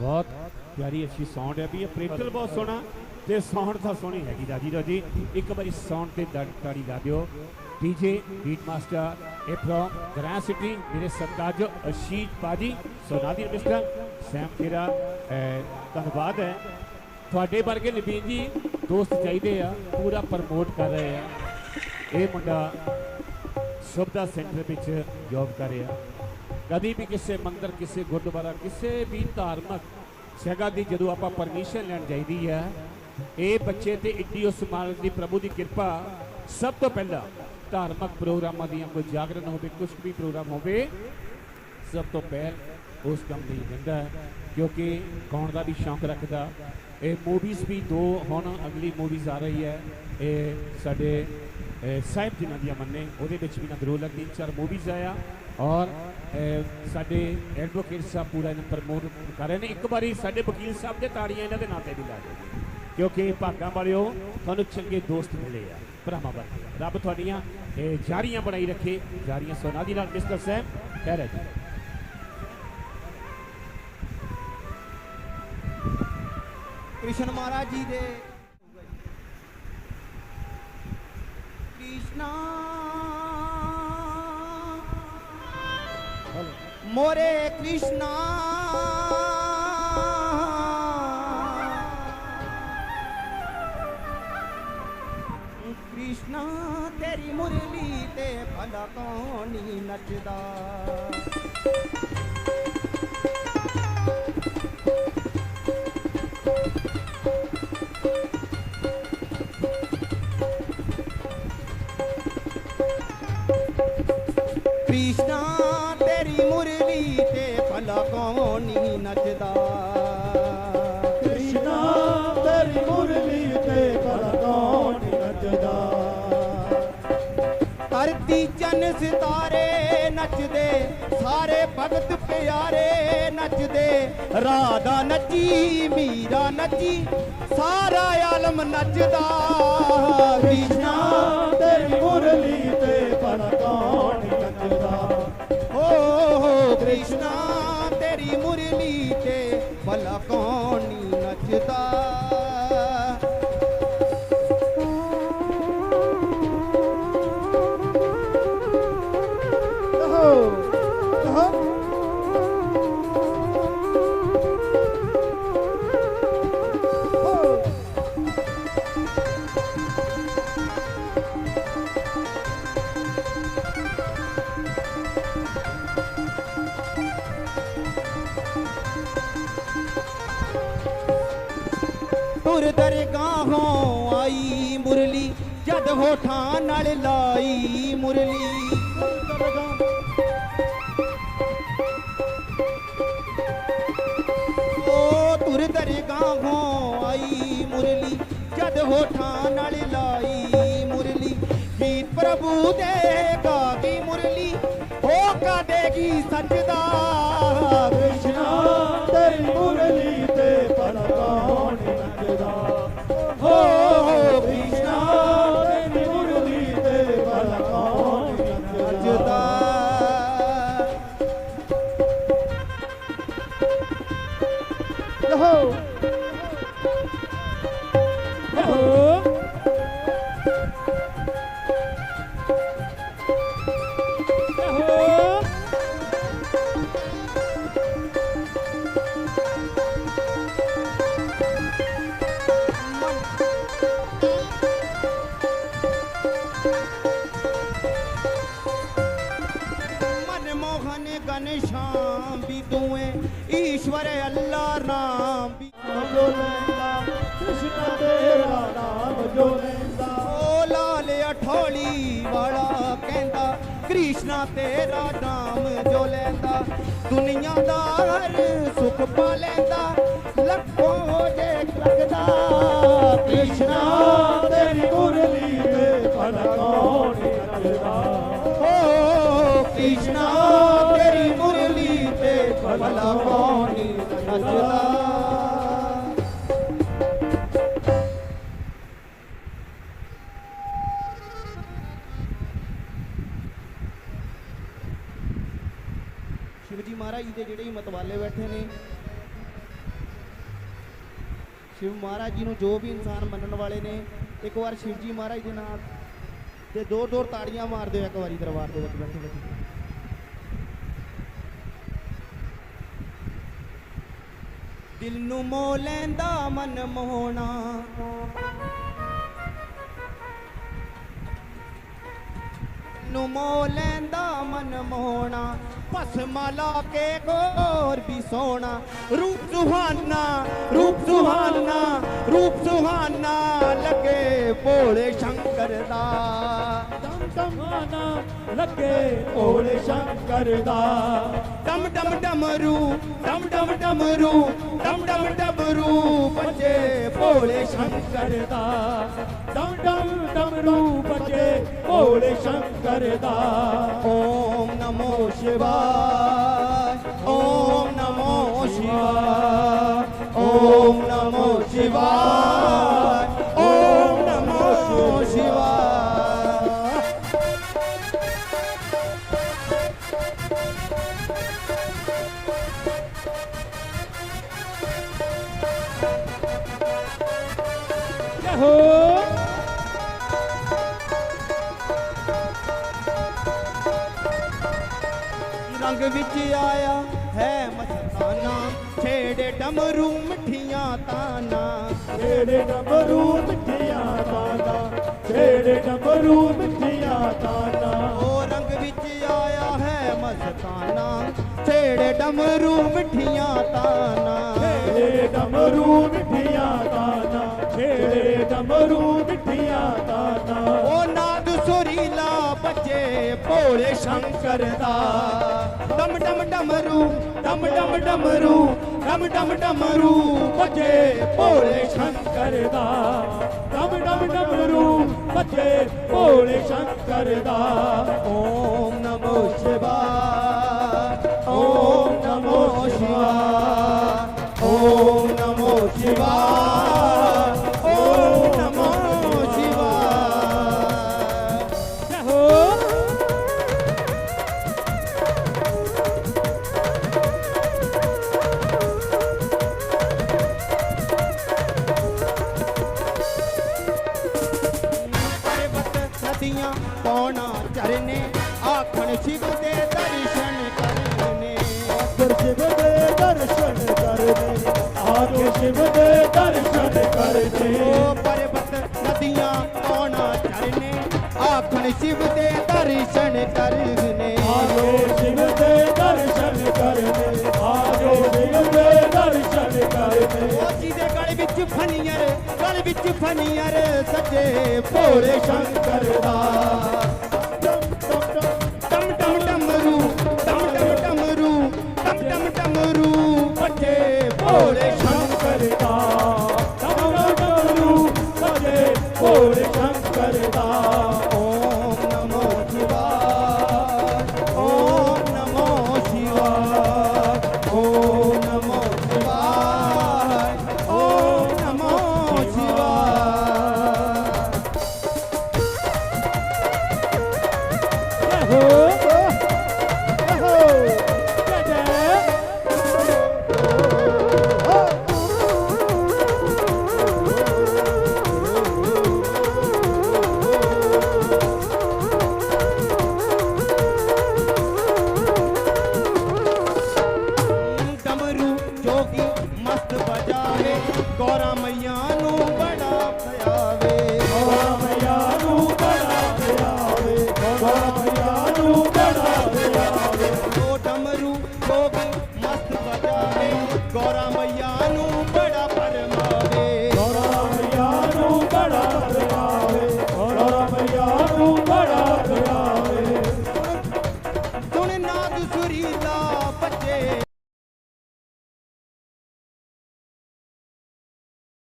ਬਹੁਤ ਪਿਆਰੀ ਅੱਛੀ ਸਾਊਂਡ ਹੈ। ਵੀ ਆਪਰੇਟਰ ਬਹੁਤ ਸੋਹਣਾ ਤੇ ਸਾਊਂਡ ਤਾਂ ਸੋਹਣੀ ਹੈਗੀ ਰਾਜੀ ਰਾਜੀ। ਇੱਕ ਵਾਰੀ ਸਾਊਂਡ ਤੇ ਦ- ਤਾੜੀ ਲਾ ਦਿਓ। ਡੀਜੇ ਬੀਟ ਮਾਸਟਰ ਇਹ ਫਰੋਮ ਗ੍ਰੈਂਡ ਸਿਟੀ ਮੇਰੇ ਸਰਤਾਜ ਅਸ਼ੀਸ਼ ਪਾਜੀ ਸੋਨਾਦੀ ਮਿਸਟਰ ਸੈਮ ਖੇਰਾ ਧੰਨਵਾਦ ਹੈ। ਤੁਹਾਡੇ ਵਰਗੇ ਨਵੀਨ ਜੀ ਦੋਸਤ ਚਾਹੀਦੇ ਆ, ਪੂਰਾ ਪ੍ਰਮੋਟ ਕਰ ਰਹੇ ਆ। ਇਹ ਮੁੰਡਾ ਸੁਵਿਧਾ ਸੈਂਟਰ ਵਿੱਚ ਜੌਬ ਕਰ ਰਿਹਾ। ਕਦੀ ਵੀ ਕਿਸੇ ਮੰਦਰ, ਕਿਸੇ ਗੁਰਦੁਆਰਾ, ਕਿਸੇ ਵੀ ਧਾਰਮਿਕ ਜਗ੍ਹਾ ਦੀ ਜਦੋਂ ਆਪਾਂ ਪਰਮਿਸ਼ਨ ਲੈਣ ਜਾਈਦੀ ਹੈ, ਇਹ ਬੱਚੇ ਤੇ ਇੱਡੀ ਉਸ ਮਾਲਕ ਦੀ ਪ੍ਰਭੂ ਦੀ ਕਿਰਪਾ ਸਭ ਤੋਂ ਪਹਿਲਾਂ ਧਾਰਮਿਕ ਪ੍ਰੋਗਰਾਮਾਂ ਦੀਆਂ ਕੋਈ ਜਾਗਰਣ ਹੋਵੇ ਕੁਝ ਵੀ ਪ੍ਰੋਗਰਾਮ ਹੋਵੇ, ਸਭ ਤੋਂ ਪਹਿਲ ਉਸ ਕੰਮ ਲਈ ਦਿੰਦਾ ਕਿਉਂਕਿ ਗਾਉਣ ਦਾ ਵੀ ਸ਼ੌਂਕ ਰੱਖਦਾ। ਇਹ ਮੂਵੀਜ਼ ਵੀ ਦੋ ਹੁਣ ਅਗਲੀ ਮੂਵੀਜ਼ ਆ ਰਹੀ ਹੈ, ਇਹ ਸਾਡੇ ਸਾਹਿਬ ਜਿਨ੍ਹਾਂ ਦੀਆਂ ਮੰਨੇ ਉਹਦੇ ਵਿੱਚ ਵੀ ਨਾ ਜ਼ਰੂਰ ਲੱਗ ਤਿੰਨ ਚਾਰ ਮੂਵੀਜ਼ ਆਇਆ ਔਰ ਸਾਡੇ ਐਡਵੋਕੇਟ ਸਾਹਿਬ ਪੂਰਾ ਇਹਨਾਂ ਪ੍ਰਮੋਟ ਕਰ ਰਹੇ ਨੇ ਇੱਕ ਵਾਰੀ ਸਾਡੇ ਵਕੀਲ ਸਾਹਿਬ ਦੇ ਤਾੜੀਆਂ ਇਹਨਾਂ ਦੇ ਨਾਂ ਤੇ ਵੀ ਲਾ ਦਿਓ ਕਿਉਂਕਿ ਭਾਗਾਂ ਵਾਲਿਓ ਤੁਹਾਨੂੰ ਚੰਗੇ ਦੋਸਤ ਮਿਲੇ ਆ ਭਰਾਵਾਂ ਵਰਗੇ ਰੱਬ ਤੁਹਾਡੀਆਂ ਇਹ ਜਾਰੀਆਂ ਬਣਾਈ ਰੱਖੇ ਜਾਰੀਆਂ ਸੋਨਾ ਦੀ ਨਾਲ ਮਿਸਟਰ ਸਾਹਿਬ ਕਹਿ ਰਹੇ ਜੀ ਕ੍ਰਿਸ਼ਨ ਮਹਾਰਾਜ ਜੀ ਦੇ ਕ੍ਰਿਸ਼ਨਾ। ਮੋਰੇ ਕ੍ਰਿਸ਼ਨਾ। ਕ੍ਰਿਸ਼ਨਾ ਤੇਰੀ ਮੁਰਲੀ ਤੇ ਭਲਾ ਕੌਣ ਨੱਚਦਾ। ਸਿਤਾਰੇ ਨੱਚਦੇ, ਸਾਰੇ ਭਗਤ ਪਿਆਰੇ ਨੱਚਦੇ। ਰਾਧਾ ਨੱਚੀ, ਮੀਰਾ ਨੱਚੀ, ਸਾਰਾ ਆਲਮ ਨੱਚਦਾ। ਕ੍ਰਿਸ਼ਨਾ ਤੇਰੀ ਮੁਰਲੀ ਤੁਰ ਦਰਗਾਹੋਂ ਆਈ ਮੁਰਲੀ, ਜਦ ਹੋਠਾਂ ਨਾਲ ਲਾਈ ਮੁਰਲੀ। ਓ ਤੁਰ ਦਰਗਾਹੋਂ ਆਈ ਮੁਰਲੀ, ਜਦ ਹੋਠਾਂ ਨਾਲ ਲਾਈ ਮੁਰਲੀ। ਗੀਤ ਪ੍ਰਭੂ ਦੇ ਗਾਗੀ ਮੁਰਲੀ, ਹੋ ਕਾਦੇਗੀ ਸੱਚਦਾ ਗਗਨ ਸ਼ਾਮ ਵੀ ਤੂੰ ਈਸ਼ਵਰ ਅੱਲਾ ਨਾਮ ਵੀ ਜੋ ਕ੍ਰਿਸ਼ਨ ਤੇਰਾ ਨਾਮ ਜੋ ਓ ਲਾਲ ਅਠੋਲੀ ਵਾਲਾ ਕਹਿੰਦਾ, ਕ੍ਰਿਸ਼ਨ ਤੇਰਾ ਨਾਮ ਜੋ ਲੈਂਦਾ। ਦੁਨੀਆ ਦਾ ਹਰ ਸੁਖ ਪਾ ਲੈਂਦਾ, ਲੱਖੋਂ ਹੋ ਜੇ ਲੱਗਦਾ ਕ੍ਰਿਸ਼ਨਾ ਤੇਰੀ ਗੁਰਲੀ ਤੇ ਭਲਾ ਨੀ ਨੱਚਦਾ ਸ਼ਿਵਜੀ ਮਹਾਰਾਜ ਜੀ ਦੇ ਜਿਹੜੇ ਹੀ ਮਤਵਾਲੇ ਬੈਠੇ ਨੇ, ਸ਼ਿਵ ਮਹਾਰਾਜ ਜੀ ਨੂੰ ਜੋ ਵੀ ਇਨਸਾਨ ਮੰਨਣ ਵਾਲੇ ਨੇ, ਇੱਕ ਵਾਰ ਸ਼ਿਵ ਜੀ ਮਹਾਰਾਜ ਦੇ ਨਾਲ ਤੇ ਦੋ ਦੋ ਤਾੜੀਆਂ ਮਾਰ ਦਿਓ ਇੱਕ ਵਾਰੀ ਦਰਬਾਰ ਦੇ ਵਿੱਚ ਬੈਠੇ ਬੈਠੇ ਦਿਲ ਨੂੰ ਮੋਹ ਲੈਂਦਾ ਮਨ ਮੋਹਣਾ। ਨੂੰ ਮੋ ਲੈਂਦਾ ਮਨ ਮੋਹਣਾ। ਭਸਮਾ ਲਾ ਕੇ ਗੋਰ ਵੀ ਸੋਣਾ ਰੂਪ ਸੁਹਾਨਾ ਰੂਪ ਸੁਹਾਨਾ ਰੂਪ ਸੁਹਾਨਾ, ਲੱਗੇ ਭੋਲੇ ਸ਼ੰਕਰ ਦਾ। ਦਮ ਦਮਾਨਾ ਲੱਗੇ ਭੋਲੇ ਸ਼ੰਕਰ ਦਾ ਡਮ ਡਮ ਡਮਰੂ ਡਮ ਡਮ ਡਮਰੂ ਡਮ ਡਮ ਡਮਰੂ ਬੱਜੇ ਭੋਲੇ ਸ਼ੰਕਰ ਦਾ ਦਮ ਦਮ ਡਮਰੂ ਬੱਜੇ ਭੋਲੇ ਸ਼ੰਕਰ ਦਾ ਓਮ ਨਮੋ ਸ਼ਿਵਾय ਰੰਗ ਵਿੱਚ ਆਇਆ ਹੈ ਮਸਤਾਨਾ? ਛੇੜੇ ਡਮਰੂ ਮਿੱਠੀਆਂ ਤਾਨਾ। ਛੇੜੇ ਡਮਰੂ ਮਿੱਠੀਆਂ ਤਾਨਾ। ਛੇੜੇ ਡਮਰੂ ਮਿੱਠੀਆਂ ਤਾਨਾ। ਉਹ ਰੰਗ ਵਿੱਚ ਆਇਆ ਹੈ ਮਸਤਾਨਾ। ਛੇੜੇ ਡਮਰੂ ਮਿੱਠੀਆਂ ਤਾਨਾ। ਛੇੜੇ ਡਮਰੂ ਮਿੱਠੀਆਂ ਤਾਨਾ। ਛੇੜੇ ਡਮਰੂ ਮਿੱਠੀਆਂ ਤਾਨਾ ਉਹ ਨਾਦ ਸੁਰੀਲਾ ਬੱਜੇ ਭੋਲੇ ਸ਼ੰਕਰ ਦਾ। ਡਮ ਡਮ ਡਮਰੂ, ਡਮ ਡਮ ਡਮਰੂ, ਡਮ ਡਮ ਡਮਰੂ ਬੱਜੇ ਭੋਲੇ ਸ਼ੰਕਰ ਦਾ। ਡਮ ਡਮ ਡਮਰੂ ਬੱਜੇ ਭੋਲੇ ਸ਼ੰਕਰ ਦਾ। ਓਮ ਆਖਰ ਸ਼ਿਵ ਦੇ ਦਰਸ਼ਨ ਕਰਨੇ ਓ ਪਰਬਤ ਨਦੀਆਂ ਪੌਣਾ ਚਰਨੇ ਆਖਣ ਸ਼ਿਵ ਦੇ ਦਰਸ਼ਨ ਕਰਨੇ। ਆਜੋ ਸ਼ਿਵ ਦੇ ਦਰਸ਼ਨ ਕਰਨੇ ਆਜੋ ਸ਼ਿਵ ਦੇ ਦਰਸ਼ਨ ਕਰਨੇ। ਓ ਜਿਹਦੇ ਗਲ ਵਿੱਚ ਫਨੀਅਰ ਗਲ ਵਿੱਚ ਫਨੀਅਰ ਸੱਜੇ ਭੋਲੇ ਸ਼ੰਕਰ ਦਾ। ਡਮ ਸ਼ੰਕਰ போறாம்